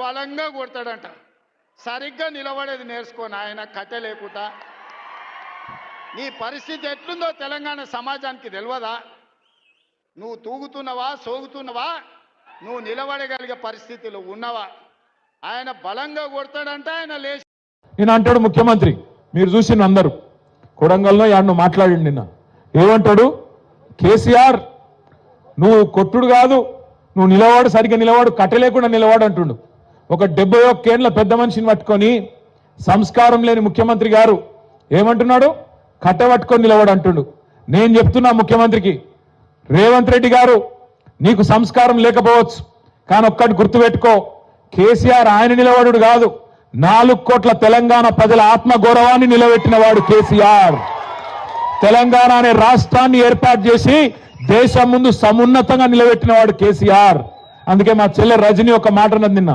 బలంగా కొడతాడంట. సరిగ్గా నిలబడేది నేర్చుకొని ఆయన కట్టె లేకుండా. నీ పరిస్థితి ఎట్లుందో తెలంగాణ సమాజానికి తెలియదా నువ్వు తూగుతున్నవా సోగుతున్నవా? నువ్వు నిలబడగలిగే పరిస్థితిలో ఉన్నవా? ఆయన బలంగా కొడతాడంట ఆయన లేచి నేను అంటాడు ముఖ్యమంత్రి మీరు చూసిన అందరూ. కొడంగల్లో యాడ్ను మాట్లాడిండు నిన్న. ఏమంటాడు? కేసీఆర్ నువ్వు కొట్టుడు కాదు నువ్వు నిలవాడు సరిగ్గా నిలవాడు కట్టలేకుండా నిలవాడు అంటుండు. ఒక డెబ్బై ఒక్కేళ్ళ పెద్ద మనిషిని పట్టుకొని సంస్కారం లేని ముఖ్యమంత్రి గారు ఏమంటున్నాడు? కట్టె పట్టుకొని నిలవాడు అంటుండు నేను చెప్తున్నా ముఖ్యమంత్రికి రేవంత్ రెడ్డి గారు నీకు సంస్కారం లేకపోవచ్చు కానీ ఒక్కటి గుర్తుపెట్టుకో కేసీఆర్ ఆయన నిలబడు కాదు నాలుగు కోట్ల తెలంగాణ ప్రజల ఆత్మ గౌరవాన్ని నిలబెట్టిన వాడు కేసీఆర్. తెలంగాణ అనే రాష్ట్రాన్ని ఏర్పాటు చేసి దేశం ముందు సమున్నతంగా నిలబెట్టిన వాడు కేసీఆర్. అందుకే మా చెల్లె రజని ఒక మాట అన్నది నిన్న